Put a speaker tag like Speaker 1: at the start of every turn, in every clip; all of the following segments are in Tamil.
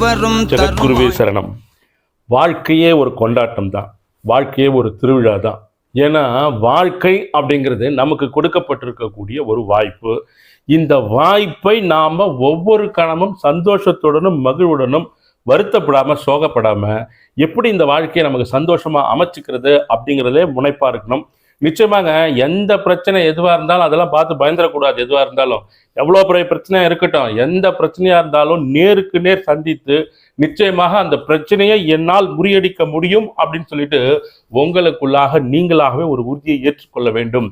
Speaker 1: மன்னவரும்
Speaker 2: ஜெகத்குருவே சரணம். வாழ்க்கையே ஒரு கொண்டாட்டம் தான். வாழ்க்கையே ஒரு திருவிழா தான். ஏன்னா வாழ்க்கை அப்படிங்கிறது நமக்கு கொடுக்கப்பட்டிருக்கக்கூடிய ஒரு வாய்ப்பு. இந்த வாய்ப்பை நாம் ஒவ்வொரு கணமும் சந்தோஷத்துடனும் மகிழ்வுடனும் வருத்தப்படாமல் சோகப்படாமல் எப்படி இந்த வாழ்க்கையை நமக்கு சந்தோஷமாக அமைச்சிக்கிறது அப்படிங்கிறதே முனைப்பாக இருக்கணும். நிச்சயமாக எந்த பிரச்சனை எதுவாக இருந்தாலும் அதெல்லாம் பார்த்து பயந்துடக்கூடாது எதுவாக இருந்தாலும். எவ்வளோ பெரிய பிரச்சனையாக இருக்கட்டும் எந்த பிரச்சனையாக இருந்தாலும் நேருக்கு நேர் சந்தித்து நிச்சயமாக அந்த பிரச்சனையை என்னால் முறியடிக்க முடியும் அப்படின்னு சொல்லிட்டு உங்களுக்குள்ளாக நீங்களாகவே ஒரு உறுதியை ஏற்றுக்கொள்ள வேண்டும்.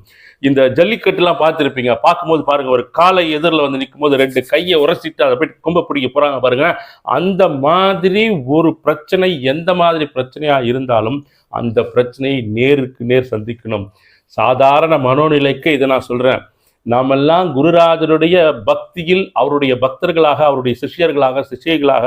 Speaker 2: இந்த ஜல்லிக்கட்டுலாம் பார்த்துருப்பீங்க. பார்க்கும்போது பாருங்க ஒரு காலை எதிரில் வந்து நிற்கும் போது ரெண்டு கையை உரசிட்டு அதை போய் கும்ப பிடிக்க போறாங்க பாருங்க. அந்த மாதிரி ஒரு பிரச்சனை எந்த மாதிரி பிரச்சனையா இருந்தாலும் அந்த பிரச்சனையை நேருக்கு நேர் சந்திக்கணும். சாதாரண மனோநிலைக்கு இதை நான் சொல்றேன். நாமெல்லாம் குருராஜருடைய பக்தியில் அவருடைய பக்தர்களாக அவருடைய சிஷ்யர்களாக சிஷ்யர்களாக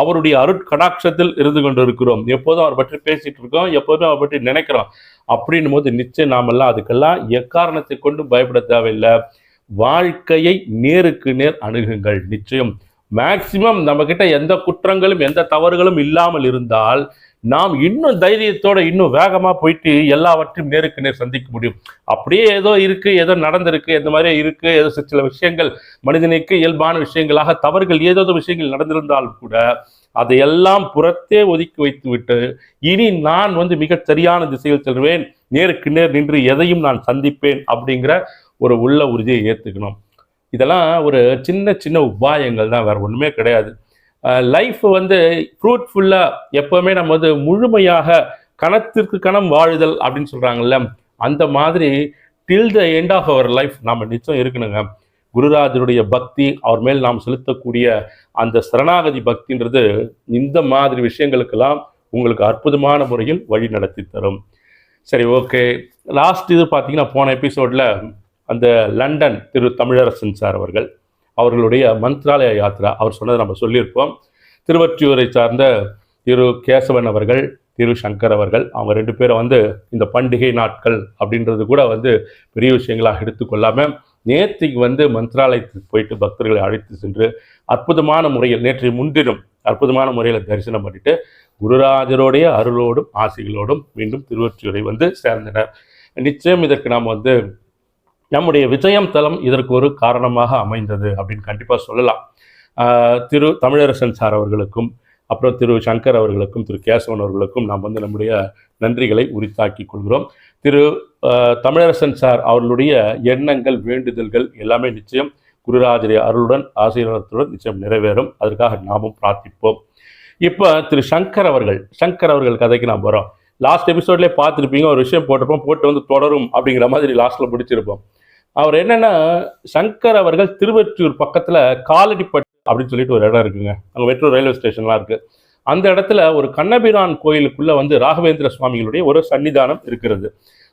Speaker 2: அவருடைய அருட்கடாட்சத்தில் இருந்து கொண்டு இருக்கிறோம் எப்போதும் அவர் பற்றி பேசிட்டு இருக்கோம். எப்போதும் அவர் பற்றி நினைக்கிறோம். அப்படின்னும் போது நிச்சயம் நாமெல்லாம் அதுக்கெல்லாம் எக்காரணத்தை கொண்டு பயப்பட தேவையில்லை. வாழ்க்கையை நேருக்கு நேர் அணுகுங்கள். நிச்சயம். மேக்சிமம் நம்மக்கிட்ட எந்த குற்றங்களும் எந்த தவறுகளும் இல்லாமல் இருந்தால் நாம் இன்னும் தைரியத்தோட இன்னும் வேகமாக போயிட்டு எல்லாவற்றையும் நேருக்கு நேர் சந்திக்க முடியும். அப்படியே ஏதோ இருக்கு ஏதோ நடந்திருக்கு இந்த மாதிரி இருக்கு ஏதோ சில சில விஷயங்கள் மனிதனுக்கு இயல்பான விஷயங்களாக தவறுகள் ஏதோ விஷயங்கள் நடந்திருந்தாலும் கூட அதையெல்லாம் புறத்தே ஒதுக்கி வைத்து விட்டு இனி நான் வந்து மிக சரியான திசையில் செல்வேன் நேருக்கு நேர் நின்று எதையும் நான் சந்திப்பேன் அப்படிங்கிற ஒரு உள்ள உறுதியை ஏற்றுக்கணும் இதெல்லாம் ஒரு சின்ன சின்ன உபாயங்கள் தான் வேற ஒன்றுமே கிடையாது. லைஃப் வந்து ஃப்ரூட்ஃபுல்லாக எப்போவுமே நம்ம வந்து முழுமையாக கணத்திற்கு கணம் வாழுதல் அப்படின்னு சொல்கிறாங்கல்ல அந்த மாதிரி till the end of our life நாம் நிச்சயம் இருக்கணுங்க. குருராஜருடைய பக்தி அவர் மேல் நாம் செலுத்தக்கூடிய அந்த சரணாகதி பக்தின்றது இந்த மாதிரி விஷயங்களுக்கெல்லாம் உங்களுக்கு அற்புதமான முறையில் வழி நடத்தி தரும். சரி ஓகே லாஸ்ட் இது பார்த்தீங்கன்னா போன எபிசோடில் அந்த லண்டன் திரு தமிழரசன் சார் அவர்கள் அவர்களுடைய மந்த்ராலய யாத்ரா அவர் சொன்னதை நம்ம சொல்லியிருப்போம். திருவற்றியூரை சார்ந்த திரு கேசவன் அவர்கள் திரு சங்கர் அவர்கள் அவங்க ரெண்டு பேரும் வந்து இந்த பண்டிகை நாட்கள் அப்படின்றது கூட வந்து பெரிய விஷயங்களாக எடுத்துக்கொள்ளாமல் நேற்றுக்கு வந்து மந்த்ராலயத்துக்கு போயிட்டு பக்தர்களை அழைத்து சென்று அற்புதமான முறையில் நேற்றைய முன்தினம் அற்புதமான முறையில் தரிசனம் பண்ணிட்டு குருராஜருடைய அருளோடும் ஆசைகளோடும் மீண்டும் திருவொற்றியூரை வந்து சேர்ந்தனர். நிச்சயம் இதற்கு நாம் வந்து நம்முடைய விஜயம் தலம் இதற்கு ஒரு காரணமாக அமைந்தது அப்படின்னு கண்டிப்பாக சொல்லலாம். திரு தமிழரசன் சார் அவர்களுக்கும் அப்புறம் திரு சங்கர் அவர்களுக்கும் திரு கேசவன் அவர்களுக்கும் நாம் வந்து நம்முடைய நன்றிகளை உரித்தாக்கிக் கொள்கிறோம். திரு தமிழரசன் சார் அவர்களுடைய எண்ணங்கள் வேண்டுதல்கள் எல்லாமே நிச்சயம் குருராஜரிய அருளுடன் ஆசீர்வாதத்துடன் நிச்சயம் நிறைவேறும். அதற்காக நாமும் பிரார்த்திப்போம். இப்போ திரு சங்கர் அவர்கள் சங்கர் அவர்கள் கதைக்கு நாம் வரோம். லாஸ்ட் எபிசோட்லேயே பார்த்துருப்பீங்க ஒரு விஷயம் போட்டிருப்போம் போட்டு வந்து தொடரும் அப்படிங்கிற மாதிரி லாஸ்ட்டில் முடிச்சிருப்போம். அவர் என்னென்னா சங்கர் அவர்கள் திருவெற்றியூர் பக்கத்தில் காலடிப்பட்டு அப்படின்னு சொல்லிட்டு ஒரு இடம் இருக்குங்க. அங்கே வெற்றூர் ரயில்வே ஸ்டேஷன்லாம் இருக்குது அந்த இடத்துல ஒரு கண்ணபிரான் கோயிலுக்குள்ளே வந்து ராகவேந்திர சுவாமிகளுடைய ஒரு சன்னிதானம் இருக்கிறது.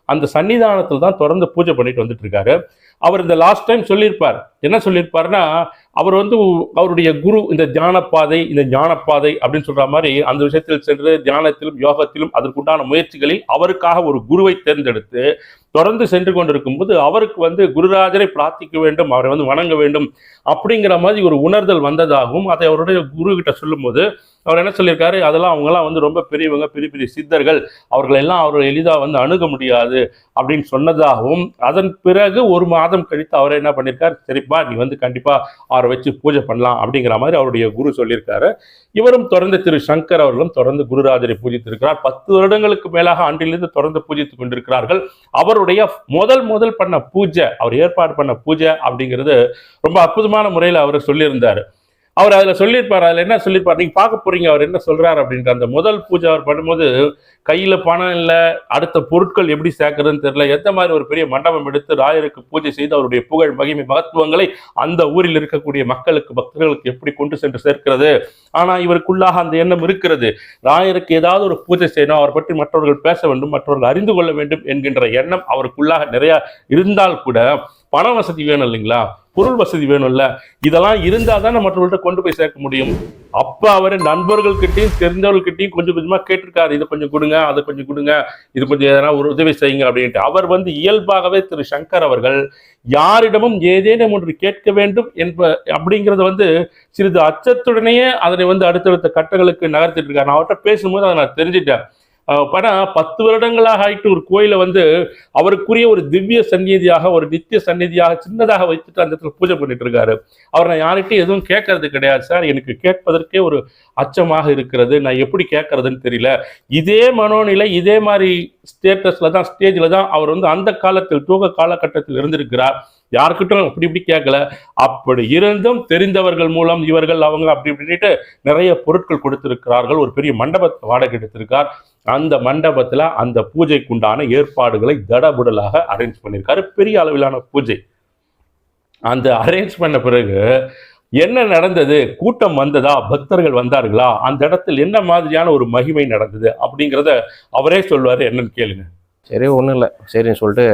Speaker 2: அந்த சன்னிதானத்தில் தான் தொடர்ந்து பூஜை பண்ணிட்டு வந்துட்டு இருக்காரு. அவர் இந்த லாஸ்ட் டைம் சொல்லியிருப்பார். என்ன சொல்லியிருப்பாருன்னா அவர் வந்து அவருடைய குரு இந்த தியானப்பாதை இந்த ஞானப்பாதை அப்படின்னு சொல்ற மாதிரி அந்த விஷயத்தில் சென்று தியானத்திலும் யோகத்திலும் அதற்குண்டான முயற்சிகளில் அவருக்காக ஒரு குருவை தேர்ந்தெடுத்து தொடர்ந்து சென்று கொண்டிருக்கும் போது அவருக்கு வந்து குருராஜரை பிரார்த்திக்க வேண்டும் அவரை வந்து வணங்க வேண்டும் அப்படிங்கிற மாதிரி ஒரு உணர்தல் வந்ததாகவும் அதை அவருடைய குரு கிட்ட சொல்லும்போது அவர் என்ன சொல்லியிருக்காரு? அதெல்லாம் அவங்கெல்லாம் வந்து ரொம்ப பெரியவங்க பெரிய பெரிய சித்தர்கள். அவர்கள் எல்லாம் அவர் எளிதாக வந்து அணுக முடியாது அப்படின்னு சொன்னதாகவும் அதன் பிறகு ஒரு மாதம் கழித்து அவர் என்ன பண்ணியிருக்காரு? சரிப்பா நீ வந்து கண்டிப்பாக அவரை வச்சு பூஜை பண்ணலாம் அப்படிங்கிற மாதிரி அவருடைய குரு சொல்லியிருக்காரு. இவரும் தொடர்ந்து திரு சங்கர் அவர்களும் தொடர்ந்து குருராஜரை பூஜித்திருக்கிறார். பத்து வருடங்களுக்கு மேலாக ஆண்டிலிருந்து தொடர்ந்து பூஜித்துக் கொண்டிருக்கிறார்கள். அவருடைய முதல் முதல் பண்ண பூஜை அவர் ஏற்பாடு பண்ண பூஜை அப்படிங்கிறது ரொம்ப அற்புதமான முறையில் அவர் சொல்லியிருந்தார். அவர் அதில் சொல்லியிருப்பார் அதில் என்ன சொல்லியிருப்பார்? நீங்கள் பார்க்க போகிறீங்க அவர் என்ன சொல்கிறார் அப்படின்ற அந்த முதல் பூஜை அவர் பண்ணும்போது கையில் பணம் இல்லை அடுத்த பொருட்கள் எப்படி சேர்க்குறதுன்னு தெரியல. எந்த மாதிரி ஒரு பெரிய மண்டபம் எடுத்து ராயருக்கு பூஜை செய்து அவருடைய புகழ் மகிமை மகத்துவங்களை அந்த ஊரில் இருக்கக்கூடிய மக்களுக்கு பக்தர்களுக்கு எப்படி கொண்டு சென்று சேர்க்கிறது? ஆனால் இவருக்குள்ளாக அந்த எண்ணம் இருக்கிறது. ராயருக்கு ஏதாவது ஒரு பூஜை செய்யணும் அவர் பற்றி மற்றவர்கள் பேச வேண்டும் மற்றவர்கள் அறிந்து கொள்ள வேண்டும் என்கின்ற எண்ணம் அவருக்குள்ளாக நிறையா இருந்தால் கூட பண வசதி வேணும் இல்லைங்களா? பொருள் வசதி வேணும்ல? இதெல்லாம் இருந்தால் தான் மற்றவர்கள்ட்ட கொண்டு போய் சேர்க்க முடியும். அப்போ அவர் நண்பர்கள்கிட்டையும் தெரிந்தவர்கள்கிட்டயும் கொஞ்சம் கொஞ்சமாக கேட்டிருக்காரு. இதை கொஞ்சம் கொடுங்க அதை கொஞ்சம் கொடுங்க இது கொஞ்சம் எதனா ஒரு உதவி செய்யுங்க அப்படின்ட்டு. அவர் வந்து இயல்பாகவே திரு சங்கர் அவர்கள் யாரிடமும் ஏதேனும் ஒன்று கேட்க வேண்டும் என்ப அப்படிங்கிறத வந்து சிறிது அச்சத்துடனேயே அதனை வந்து அடுத்தடுத்த கட்டங்களுக்கு நகர்த்திட்டு இருக்காரு. நான் அவர்கிட்ட பேசும்போது அதை நான் தெரிஞ்சிட்டேன். படம் பத்து வருடங்களாக ஆயிட்டு ஒரு கோயிலை வந்து அவருக்குரிய ஒரு திவ்ய சந்நிதியாக ஒரு நித்திய சந்நிதியாக சின்னதாக வைத்துட்டு அந்த இடத்துல பூஜை பண்ணிட்டு இருக்காரு. அவர் நான் யார்கிட்டையும் எதுவும் கேட்கறது கிடையாது சார். எனக்கு கேட்பதற்கே ஒரு அச்சமாக இருக்கிறது. நான் எப்படி கேட்கறதுன்னு தெரியல. இதே மனோநிலை இதே மாதிரி ஸ்டேட்டஸ்ல தான் ஸ்டேஜில் தான் அவர் வந்து அந்த காலத்தில் தூக்க காலகட்டத்தில் இருந்திருக்கிறார். யாருக்கிட்டும் அப்படி இப்படி கேட்கல. அப்படி இருந்தும் தெரிந்தவர்கள் மூலம் இவர்கள் அவங்க அப்படி இப்படின்ட்டு நிறைய பொருட்கள் கொடுத்திருக்கிறார்கள். ஒரு பெரிய மண்டபத்தை வாடகை எடுத்திருக்கார். அந்த மண்டபத்தில் அந்த பூஜைக்குண்டான ஏற்பாடுகளை தடபுடலாக அரேஞ்ச் பண்ணியிருக்காரு பெரிய அளவிலான பூஜை. அந்த அரேஞ்ச் பண்ண பிறகு என்ன நடந்தது? கூட்டம் வந்ததா? பக்தர்கள் வந்தார்களா? அந்த இடத்தில் என்ன மாதிரியான ஒரு மகிமை நடந்தது? அப்படிங்கிறத அவரே சொல்வார் என்னன்னு கேளுங்க.
Speaker 1: சரி ஒன்றும் இல்லை. சரின்னு சொல்லிட்டு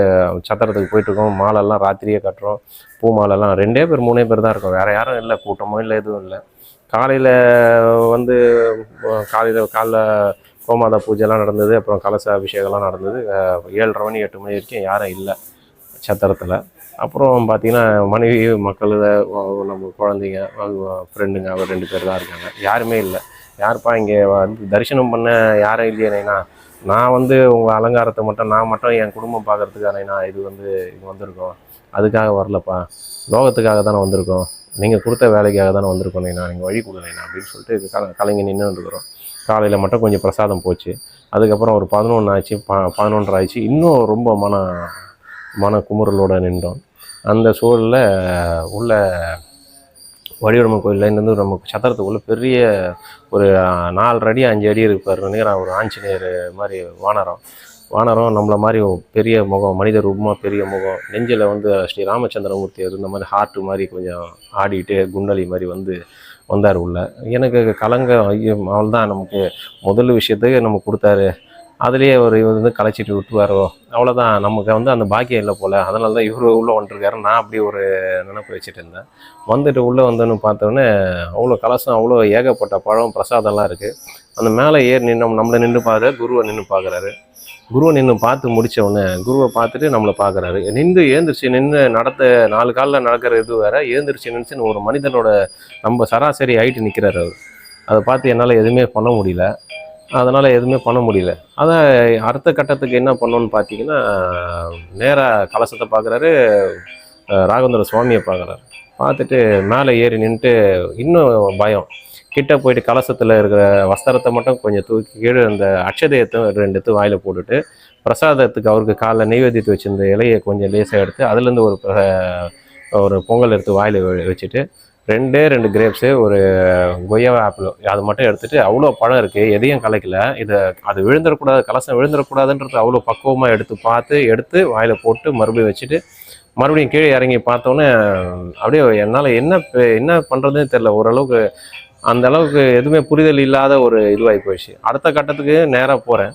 Speaker 1: சத்திரத்துக்கு போயிட்டுருக்கோம் மாலெல்லாம் ராத்திரியே கட்டுறோம். பூ மாலெல்லாம் ரெண்டே பேர் மூணே பேர் தான் இருக்கோம். வேறு யாரும் இல்லை. கூட்டமோ இல்லை எதுவும் இல்லை. காலையில் வந்து காலையில் காலைல கோமாதா பூஜைலாம் நடந்தது அப்புறம் கலச அபிஷேகம்லாம் நடந்தது ஏழரை மணி எட்டு மணி வரைக்கும் யாரும் இல்லை சத்திரத்தில். அப்புறம் பார்த்திங்கன்னா மனைவி மக்கள் நம்ம குழந்தைங்க ஃப்ரெண்டுங்க அவர் ரெண்டு பேர் தான் இருக்காங்க. யாருமே இல்லை. யாருப்பா இங்கே வந்து தரிசனம் பண்ண யாரும் இல்லையே நான்? வந்து உங்கள் அலங்காரத்தை மட்டும் நான் மட்டும் என் குடும்பம் பார்க்குறதுக்கானேண்ணா இது வந்து இங்கே வந்திருக்கோம். அதுக்காக வரலப்பா. லோகத்துக்காக தானே வந்திருக்கோம். நீங்கள் கொடுத்த வேலைக்காக தானே வந்திருக்கோம் நான். நீங்கள் வழி கொடுங்க அப்படின்னு சொல்லிட்டு கல கலைஞ நின்று வந்துருக்குறோம் காலையில் மட்டும் கொஞ்சம் பிரசாதம் போச்சு. அதுக்கப்புறம் ஒரு பதினொன்று ஆச்சு ப பதினொன்றரை ஆச்சு இன்னும் ரொம்ப மன மன குமுறலோடு நின்றோம். அந்த சூழலில் உள்ள வடிவடமன் கோயிலேருந்து நமக்கு சத்திரத்துக்குள்ளே பெரிய ஒரு அஹ், நாலரை அடி அஞ்சு அடி இருப்பார் நினைக்கிறேன் ஒரு ஆஞ்சநேயர் மாதிரி வானரம். வானரம் நம்மளை மாதிரி பெரிய முகம் மனித ரூபமாக பெரிய முகம். நெஞ்சில் வந்து ஸ்ரீ ராமச்சந்திரமூர்த்தி இருந்த மாதிரி ஹார்ட் மாதிரி கொஞ்சம் ஆடிட்டு குண்டலி மாதிரி வந்து வந்தார் உள்ள. எனக்கு கலங்க ஐயோ அவள் தான் நமக்கு முதல் விஷயத்துக்கு நமக்கு கொடுத்தாரு. அதுலேயே ஒரு இவர் வந்து கலைச்சிட்டு விட்டுருவாரோ? அவ்வளோதான் நமக்கு வந்து அந்த பாக்கியம் இல்லை போல். அதனால தான் இவர் உள்ளே வந்துருக்காரு. நான் அப்படி ஒரு நினைப்பு வச்சுட்டு இருந்தேன். வந்துட்டு உள்ளே வந்தோன்னு பார்த்தோன்னே அவ்வளோ கலசம் அவ்வளோ ஏகப்பட்ட பழம் பிரசாதம்லாம் இருக்குது அந்த மேலே ஏறி நின்று நம்மளை நின்று பார்க்குறாரு குருவை நின்று பார்க்குறாரு. குருவை நின்று பார்த்து முடித்த உடனே குருவை பார்த்துட்டு நம்மளை பார்க்குறாரு. நின்று ஏந்திரிச்சு நின்று நடத்த நாலு காலில் நடக்கிற இது வேற ஏந்திரிச்சு நினச்சின்னு ஒரு மனிதனோட நம்ம சராசரி ஆகிட்டு நிற்கிறாரு அவர். அதை பார்த்து என்னால் எதுவுமே பண்ண முடியல. அதனால் எதுவுமே பண்ண முடியல. அதான் அடுத்த கட்டத்துக்கு என்ன பண்ணோன்னு பார்த்தீங்கன்னா நேராக கலசத்தை பார்க்குறாரு ராகவேந்திர சுவாமியை பார்க்குறாரு. பார்த்துட்டு மேலே ஏறி நின்றுட்டு இன்னும் பயம். கிட்ட போயிட்டு கலசத்தில் இருக்கிற வஸ்திரத்தை மட்டும் கொஞ்சம் தூக்கி கீழே அந்த அக்ஷதையத்தை ரெண்டு எடுத்து வாயில் போட்டுட்டு பிரசாதத்துக்கு அவருக்கு காலைல நெய்வேத்தியத்தை வச்சிருந்த இலையை கொஞ்சம் லேசாக எடுத்து அதுலேருந்து ஒரு ஒரு பொங்கல் எடுத்து வாயில் வச்சுட்டு ரெண்டே ரெண்டு கிரேப்ஸு ஒரு கொய்யா ஆப்பிள் அது மட்டும் எடுத்துட்டு அவ்வளோ பழம் இருக்குது எதையும் கலைக்கல. இதை அது விழுந்துடக்கூடாது கலசம் விழுந்துடக்கூடாதுன்றது அவ்வளோ பக்குவமாக எடுத்து பார்த்து எடுத்து வாயில் போட்டு மறுபடியும் வச்சுட்டு மறுபடியும் கீழே இறங்கி பார்த்தோன்னே அப்படியே என்னால் என்ன என்ன பண்ணுறதுன்னு தெரில ஓரளவுக்கு அந்த அளவுக்கு எதுவுமே புரிதல் இல்லாத ஒரு இதுவாகி போயிடுச்சு. அடுத்த கட்டத்துக்கு நேராக போகிறேன்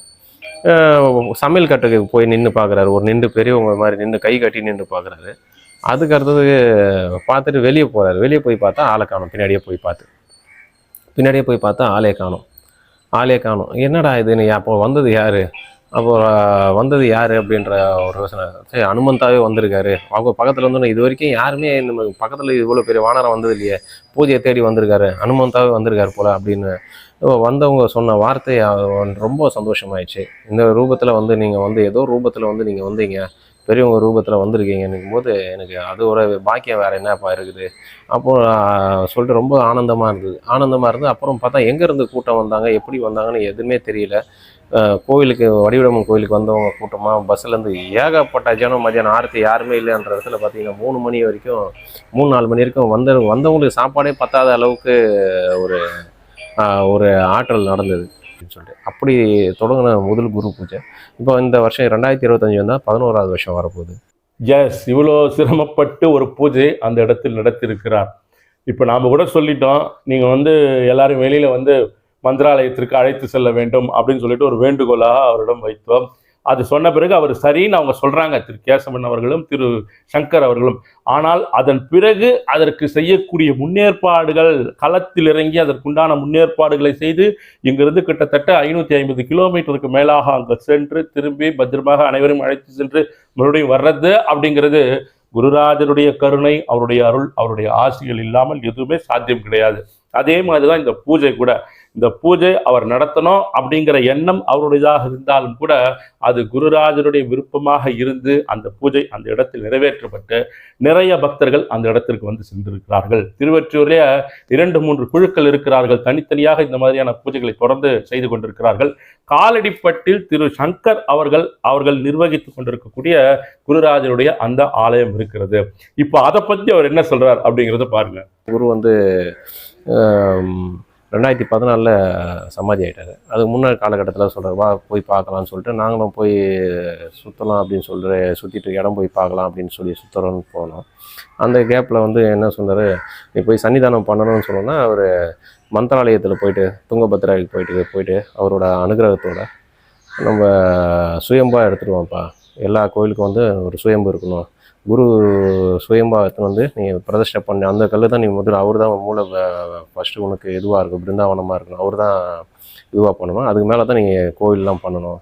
Speaker 1: சமையல் கட்டுக்கு போய் நின்று பார்க்குறாரு ஒரு நின்று பெரியவங்க மாதிரி நின்று கை கட்டி நின்று பார்க்குறாரு அதுக்கு அடுத்தது பார்த்துட்டு வெளியே போகிறாரு வெளியே போய் பார்த்தா ஆளை காணும். பின்னாடியே போய் பார்த்து. பின்னாடியே போய் பார்த்தா ஆளே காணும். ஆளே காணும். என்னடா இது நீ அப்போ வந்தது யார்? அப்போ வந்தது யார் அப்படின்ற ஒரு யோசனை. சரி அனுமந்தாவே வந்திருக்காரு. அவங்க பக்கத்தில் வந்து இது வரைக்கும் யாருமே நம்ம பக்கத்தில் இவ்வளோ பெரிய வானரம் வந்தது இல்லையே. பூஜையை தேடி வந்திருக்காரு. அனுமந்தாவே வந்திருக்காரு போல் அப்படின்னு இப்போ வந்தவங்க சொன்ன வார்த்தை ரொம்ப சந்தோஷமாயிடுச்சு. இந்த ரூபத்தில் வந்து நீங்கள் வந்து ஏதோ ரூபத்தில் வந்து நீங்கள் வந்தீங்க. பெரியவங்க ரூபத்தில் வந்திருக்கீங்கன்னு போது எனக்கு அது ஒரு பாக்கியம் வேறு என்னப்பா இருக்குது? அப்போ சொல்லிட்டு ரொம்ப ஆனந்தமாக இருந்தது. ஆனந்தமாக இருந்து அப்புறம் பார்த்தா எங்கேருந்து கூட்டம் வந்தாங்க? எப்படி வந்தாங்கன்னு எதுவுமே தெரியல. கோவிலுக்கு கோயிலுக்கு வடிவிடம்மன் கோயிலுக்கு வந்தவங்க கூட்டமாக பஸ்ஸுலேருந்து ஏகப்பட்ட ஜனம் மதியானம் ஆரத்தி யாருமே இல்லைன்ற இடத்துல பார்த்தீங்கன்னா மூணு மணி வரைக்கும் மூணு நாலு மணி வரைக்கும் வந்த வந்தவங்களுக்கு சாப்பாடே பத்தாத அளவுக்கு ஒரு ஒரு ஆற்றல் நடந்தது அப்படின்னு சொல்லிட்டு. அப்படி தொடங்கின முதல் குரு பூஜை. இப்போ இந்த வருஷம் ரெண்டாயிரத்தி இருபத்தஞ்சி வந்தால் பதினோராவது வருஷம் வரப்போகுது.
Speaker 2: எஸ் இவ்வளோ சிரமப்பட்டு ஒரு பூஜை அந்த இடத்தில் நடத்தியிருக்கிறார். இப்போ நாம் கூட சொல்லிட்டோம் நீங்கள் வந்து எல்லாரும் வெளியில் வந்து மந்திராலயத்திற்கு அழைத்து செல்ல வேண்டும் அப்படின்னு சொல்லிட்டு ஒரு வேண்டுகோளாக அவரிடம் வைத்தோம். அது சொன்ன பிறகு அவர் சரின்னு அவங்க சொல்றாங்க திரு கேசவன் அவர்களும் திரு சங்கர் அவர்களும். ஆனால் அதன் பிறகு அதற்கு செய்யக்கூடிய முன்னேற்பாடுகள் களத்தில் இறங்கி அதற்குண்டான முன்னேற்பாடுகளை செய்து இங்கிருந்து கிட்டத்தட்ட ஐநூத்தி ஐம்பது கிலோமீட்டருக்கு மேலாக அங்கு சென்று திரும்பி பத்திரமாக அனைவரும் அழைத்து சென்று மறுபடியும் வர்றது அப்படிங்கிறது குருராஜருடைய கருணை அவருடைய அருள் அவருடைய ஆசிகள் இல்லாமல் எதுவுமே சாத்தியம் கிடையாது. அதே மாதிரிதான் இந்த பூஜை கூட. இந்த பூஜை அவர் நடத்தணும் அப்படிங்கிற எண்ணம் அவருடையதாக இருந்தாலும் கூட அது குருராஜருடைய விருப்பமாக இருந்து அந்த பூஜை அந்த இடத்தில் நிறைவேற்றப்பட்டு நிறைய பக்தர்கள் அந்த இடத்திற்கு வந்து சென்றிருக்கிறார்கள். திருவொற்றியூர்ல இரண்டு மூன்று குழுக்கள் இருக்கிறார்கள். தனித்தனியாக இந்த மாதிரியான பூஜைகளை தொடர்ந்து செய்து கொண்டிருக்கிறார்கள். காலடிப்பட்டில் திரு சங்கர் அவர்கள் அவர்கள் நிர்வகித்துக் கொண்டிருக்கக்கூடிய குருராஜருடைய அந்த ஆலயம் இருக்கிறது. இப்போ அதை பற்றி அவர் என்ன சொல்றார் அப்படிங்கிறத பாருங்க.
Speaker 1: குரு வந்து ரெண்டாயிரத்தி பதினாலில் சமாதி ஆகிட்டாரு அதுக்கு முன்னாடி காலகட்டத்தில் சொல்கிறார் வா போய் பார்க்கலாம்னு சொல்லிட்டு நாங்களும் போய் சுற்றலாம் அப்படின்னு சொல்லிட்டு சுற்றிட்டு இடம் போய் பார்க்கலாம் அப்படின்னு சொல்லி சுற்றுறோன்னு போனோம். அந்த கேப்பில் வந்து என்ன சொன்னார் நீ போய் சன்னிதானம் பண்ணணும்னு சொன்னோன்னா அவர் மந்திராலயத்தில் போயிட்டு துங்கபத்ராவுக்கு போயிட்டு போயிட்டு அவரோட அனுகிரகத்தோட நம்ம சுயம்பாக எடுத்துகிட்டு வாப்பா எல்லா கோயிலுக்கும் வந்து ஒரு சுயம்பு இருக்கணும். குரு சுயம்பா எடுத்துன்னு வந்து நீ பிரதிஷ்டை பண்ண அந்த கல்லு தான் நீ முதல்ல அவர் தான் மூளை ஃபஸ்ட்டு உனக்கு இதுவாக இருக்கும் பிருந்தாவனமாக இருக்கணும். அவர் தான் இதுவாக பண்ணணும். அதுக்கு மேலே தான் நீங்கள் கோவில்லாம் பண்ணணும்.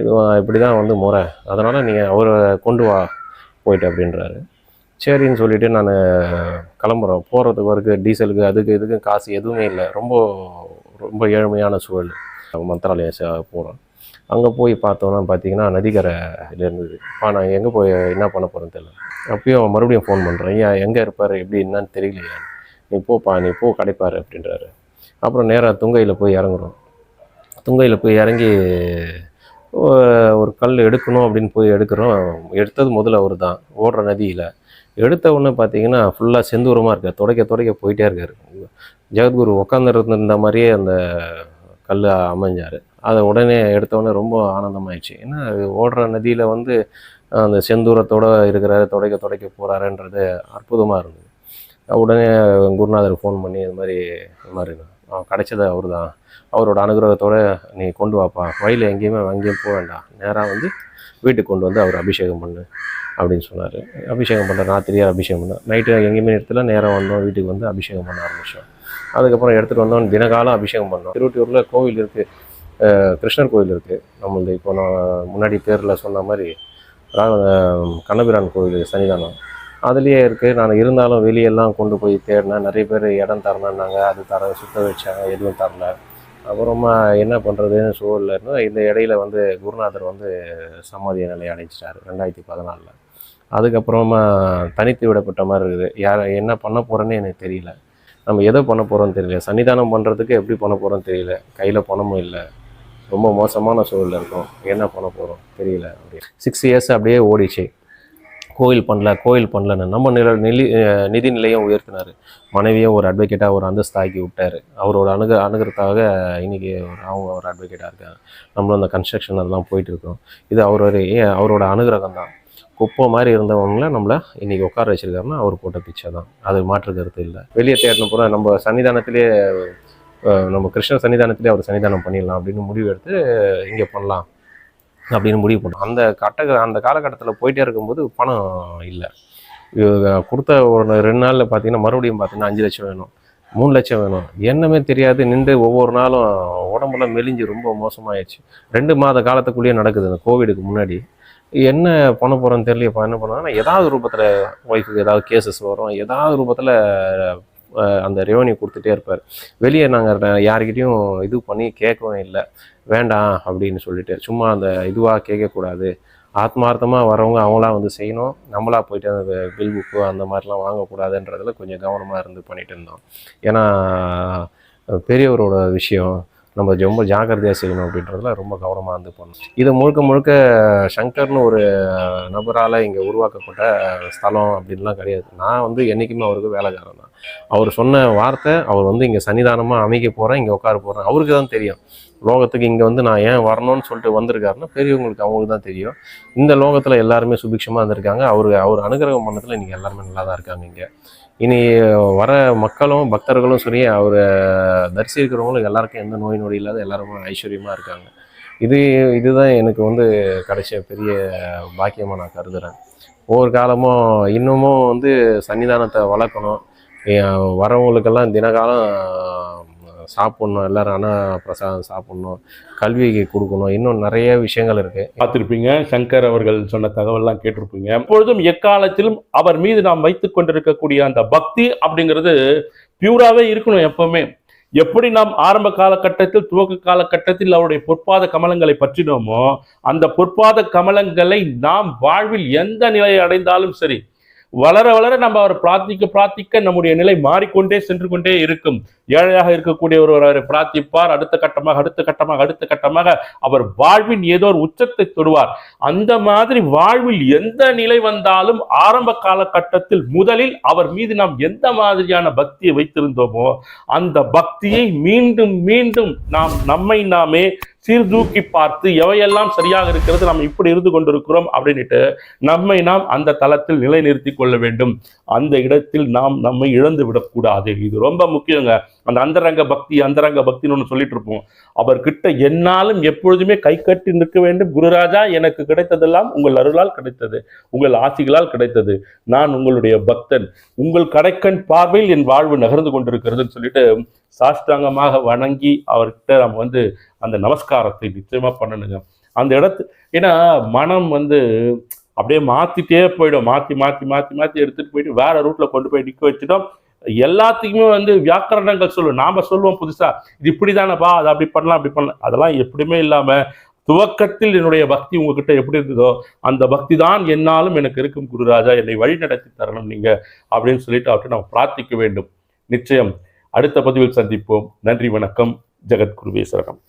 Speaker 1: இது இப்படி தான் வந்து முறை. அதனால் நீங்கள் அவரை கொண்டு வா போயிட்டு அப்படின்றாரு. சரின்னு சொல்லிட்டு நான் கிளம்புறோம். போகிறதுக்கு வரைக்கும் டீசலுக்கு அதுக்கு இதுக்கு காசு எதுவுமே இல்லை. ரொம்ப ரொம்ப ஏழ்மையான சூழல். மந்திராலயம் போகிறோம் அங்கே போய் பார்த்தோன்னா பார்த்தீங்கன்னா நதிக்கரையில் இருந்தது. அப்பா நான் எங்கே போய் என்ன பண்ண போகிறேன்னு தெரியல. அப்பயும் மறுபடியும் ஃபோன் பண்ணுறேன் ஏன் எங்கே இருப்பார்? எப்படி என்னன்னு தெரியலையா. நீ போப்பா நீ போ கிடைப்பாரு அப்படின்றாரு. அப்புறம் நேராக துங்கையில் போய் இறங்குறோம். துங்கையில் போய் இறங்கி ஒரு கல் எடுக்கணும் அப்படின்னு போய் எடுக்கிறோம். எடுத்தது முதல்ல அவர் தான். ஓடுற நதியில். எடுத்த உடனே பார்த்தீங்கன்னா ஃபுல்லாக செந்தூரமாக இருக்கார். துடைக்க துடைக்க போயிட்டே இருக்கார். ஜெகத்குரு உட்காந்துருந்த மாதிரியே அந்த கல் அமைஞ்சார். அதை உடனே எடுத்தோடனே ரொம்ப ஆனந்தமாயிடுச்சு. ஏன்னா அது ஓடுற நதியில் வந்து அந்த செந்தூரத்தோட இருக்கிறாரு துடைக்க துடைக்க போகிறாருன்றது அற்புதமாக இருந்தது. உடனே குருநாதர் ஃபோன் பண்ணி இது மாதிரி இது மாதிரி கிடைச்சது அவர் தான் அவரோட அனுகிரகத்தோட நீ கொண்டு வாப்பா. வழியில் எங்கேயுமே அங்கேயும் போக வேண்டாம். நேராக வந்து வீட்டுக்கு கொண்டு வந்து அவர் அபிஷேகம் பண்ணு அப்படின்னு சொன்னார். அபிஷேகம் பண்ணுற ராத்திரியாக அபிஷேகம் பண்ணேன் நைட்டு எங்கேயுமே நிறுத்தல. நேராக வந்தோம் வீட்டுக்கு வந்து அபிஷேகம் பண்ண ஆரம்பித்தோம் அதுக்கப்புறம் எடுத்துகிட்டு வந்தோம் தினகாலம் அபிஷேகம் பண்ணோம் திருவட்டியூரில் கோவில் இருக்குது கிருஷ்ணர் கோவில் இருக்குது நம்மளது இப்போ நான் முன்னாடி பேரில் சொன்ன மாதிரி கண்ணபிரான் கோவில் சன்னிதானம். அதுலேயே இருக்குது நான் இருந்தாலும் வெளியெல்லாம் கொண்டு போய் தேடினேன். நிறைய பேர் இடம் தரணுன்னாங்க. அது தர சுத்த வச்சாங்க. எதுவும் தரல. அப்புறமா என்ன பண்ணுறதுன்னு சூழல்ல இந்த இடையில வந்து குருநாதர் வந்து சமாதி நிலையை அடைஞ்சிட்டாரு ரெண்டாயிரத்தி பதினாலில். அதுக்கப்புறமா தனித்து விடப்பட்ட மாதிரி இருக்குது. யார் என்ன பண்ண போகிறேன்னு எனக்கு தெரியல. நம்ம எதை பண்ண போகிறோன்னு தெரியல. சன்னிதானம் பண்ணுறதுக்கு எப்படி பண்ண போகிறோன்னு தெரியல. கையில் பணமும் இல்லை. ரொம்ப மோசமான சூழலில் இருக்கும். என்ன பண்ண போகிறோம் தெரியல. அப்படி சிக்ஸ் இயர்ஸ் அப்படியே ஓடிச்சு. கோயில் பண்ணல கோயில் பண்ணலன்னு நம்ம நில நிலி நிதி நிலையம் உயர்த்தினார். மனைவியை ஒரு அட்வொகேட்டாக ஒரு அந்தஸ்தாக்கி விட்டார். அவரோட அணுக அணுகிறதுக்காக இன்னைக்கு ஒரு அவங்க ஒரு அட்வொகேட்டாக இருக்காங்க. நம்மளும் அந்த கன்ஸ்ட்ரக்ஷன் அதெல்லாம் போயிட்டுருக்கோம் இது அவரோட ஏன் அவரோட அனுகிரகம் தான் குப்பை மாதிரி இருந்தவங்கள நம்மளை இன்னைக்கு உட்கார வச்சிருக்காருன்னா அவர் போட்ட பிச்சை தான். அது மாற்று கருத்து இல்லை. வெளியே தேடின பூரா நம்ம சன்னிதானத்திலே நம்ம கிருஷ்ண சன்னிதானத்திலே அவர் சன்னிதானம் பண்ணிடலாம் அப்படின்னு முடிவு எடுத்து இங்கே பண்ணலாம் அப்படின்னு முடிவு பண்ணோம். அந்த கட்ட அந்த காலகட்டத்தில் போயிட்டே இருக்கும்போது பணம் இல்லை. கொடுத்த ஒரு ரெண்டு நாளில் பார்த்தீங்கன்னா மறுபடியும் பார்த்தீங்கன்னா அஞ்சு லட்சம் வேணும் மூணு லட்சம் வேணும். என்னமே தெரியாது நின்று ஒவ்வொரு நாளும் உடம்புலாம் மெலிஞ்சு ரொம்ப மோசமாயிடுச்சு. ரெண்டு மாத காலத்துக்குள்ளேயே நடக்குது அந்த கோவிடுக்கு முன்னாடி. என்ன பண்ண போகிறோன்னு தெரியலையப்பா. என்ன பண்ணாங்கன்னா ஏதாவது ரூபத்தில் ஒய்ஃபுக்கு ஏதாவது கேசஸ் வரும். ஏதாவது ரூபத்தில் அந்த ரெவன்யூ கொடுத்துட்டே இருப்பார். வெளியே நாங்கள் யார்கிட்டையும் இது பண்ணி கேட்கவும் இல்லை. வேண்டாம் அப்படின்னு சொல்லிட்டு சும்மா அந்த இதுவாக கேட்கக்கூடாது. ஆத்மார்த்தமாக வரவங்க அவங்களா வந்து செய்யணும். நம்மளா போயிட்டு அந்த பில் புக்கு அந்த மாதிரிலாம் வாங்கக்கூடாதுன்றதில் கொஞ்சம் கவனமாக இருந்து பண்ணிட்டு இருந்தோம். ஏன்னா பெரியவரோட விஷயம் நம்ம ரொம்ப ஜாக்கிரதையாக செய்யணும் அப்படின்றதுல ரொம்ப கவனமாக இருந்து பண்ணணும் இது முழுக்க முழுக்க சங்கர்னு ஒரு நபரால் இங்கே உருவாக்கப்பட்ட ஸ்தலம் அப்படின்லாம் கிடையாது. நான் வந்து என்றைக்குமே அவருக்கு வேலைக்காரன் தான். அவர் சொன்ன வார்த்தை அவர் வந்து இங்கே சன்னிதானமாக அமைக்க போகிறேன் இங்கே உட்கார போகிறேன் அவருக்கு தான் தெரியும். லோகத்துக்கு இங்கே வந்து நான் ஏன் வரணும்னு சொல்லிட்டு வந்திருக்காருன்னா பெரியவங்களுக்கு அவங்களுக்கு தான் தெரியும். இந்த லோகத்தில் எல்லாருமே சுபிக்ஷமாக இருந்திருக்காங்க. அவர் அவர் அனுகிரகம் பண்ணத்தில் இன்றைக்கி எல்லாருமே நல்லா தான் இருக்காங்க இங்கே. இனி வர மக்களும் பக்தர்களும் சரி அவரை தரிசிக்கிறவங்களும் எல்லாருக்கும் எந்த நோய் நொடி இல்லாத எல்லாருமே ஐஸ்வர்யமாக இருக்காங்க. இது இதுதான் எனக்கு வந்து கிடைச்ச பெரிய பாக்கியமாக நான் கருதுகிறேன் ஒவ்வொரு காலமும் இன்னமும் வந்து சன்னிதானத்தை வளர்க்கணும். வரவங்களுக்கெல்லாம் தினகாலம் சாப்பிட்ணும் எல்லாரும் அன்ன பிரசாதம் சாப்பிட்ணும் கல்விக்கு கொடுக்கணும் இன்னும் நிறைய விஷயங்கள் இருக்குது
Speaker 2: பார்த்துருப்பீங்க சங்கர் அவர்கள் சொன்ன தகவல்லாம் கேட்டிருப்பீங்க. எப்பொழுதும் எக்காலத்திலும் அவர் மீது நாம் வைத்துக் கொண்டிருக்கக்கூடிய அந்த பக்தி அப்படிங்கிறது பியூராகவே இருக்கணும் எப்பவுமே. எப்படி நாம் ஆரம்ப காலகட்டத்தில் துவக்க காலகட்டத்தில் அவருடைய பொற்பாத கமலங்களை பற்றினோமோ அந்த பொற்பாத கமலங்களை நாம் வாழ்வில் எந்த நிலையை அடைந்தாலும் சரி வளர வளர நம்ம அவர் பிரார்த்திக்க பிரார்த்திக்க நம்முடைய நிலை மாறிக்கொண்டே சென்று கொண்டே இருக்கும். ஏழையாக இருக்கக்கூடிய ஒருவர் அவரை பிரார்த்திப்பார். அடுத்த கட்டமாக அடுத்த கட்டமாக அடுத்த கட்டமாக அவர் வாழ்வின் ஏதோ ஒரு உச்சத்தை தொடுவார். அந்த மாதிரி வாழ்வில் எந்த நிலை வந்தாலும் ஆரம்ப காலகட்டத்தில் முதலில் அவர் மீது நாம் எந்த மாதிரியான பக்தியை வைத்திருந்தோமோ அந்த பக்தியை மீண்டும் மீண்டும் நாம் நம்மை நாமே சீர்தூக்கி பார்த்து எவையெல்லாம் சரியாக இருக்கிறது நாம் இப்படி இருந்து கொண்டிருக்கிறோம் அப்படின்னுட்டு நம்மை நாம் அந்த தளத்தில் நிலைநிறுத்தி கொள்ள வேண்டும். அந்த இடத்தில் நாம் நம்மை இழந்து விடக்கூடாது. இது ரொம்ப முக்கியங்க. அந்த அந்தரங்க பக்தி அந்தரங்க பக்தின்னு ஒன்று சொல்லிட்டு இருப்போம். அவர்கிட்ட என்னாலும் எப்பொழுதுமே கை கட்டி நிற்க வேண்டும். குருராஜா எனக்கு கிடைத்ததெல்லாம் உங்கள் அருளால் கிடைத்தது. உங்கள் ஆசிகளால் கிடைத்தது. நான் உங்களுடைய பக்தன். உங்கள் கடைக்கண் பார்வையில் என் வாழ்வு நகர்ந்து கொண்டிருக்கிறதுன்னு சொல்லிட்டு சாஷ்டாங்கமாக வணங்கி அவர்கிட்ட நம்ம வந்து அந்த நமஸ்காரத்தை நிச்சயமாக பண்ணணுங்க. அந்த இடத்து ஏன்னா மனம் வந்து அப்படியே மாற்றிட்டே போயிடும். மாற்றி மாற்றி மாற்றி மாற்றி எடுத்துகிட்டு போயிட்டு வேறு ரூட்டில் கொண்டு போய் நிற்க வச்சுட்டோம். எல்லாத்துக்குமே வந்து வியாக்கரணங்கள் சொல்லுவோம் நாம சொல்லுவோம் புதுசா இது இப்படிதானப்பா அதை அப்படி பண்ணலாம் அப்படி பண்ணலாம். அதெல்லாம் எப்படியுமே இல்லாம துவக்கத்தில் என்னுடைய பக்தி உங்ககிட்ட எப்படி இருந்ததோ அந்த பக்தி தான் என்னாலும் எனக்கு இருக்கும் குருராஜா என்னை வழி நடத்தி தரணும் நீங்க அப்படின்னு சொல்லிட்டு அவர்கிட்ட நம்ம பிரார்த்திக்க வேண்டும். நிச்சயம் அடுத்த பதிவில் சந்திப்போம். நன்றி வணக்கம். ஜெகத்குருவே சரணம்.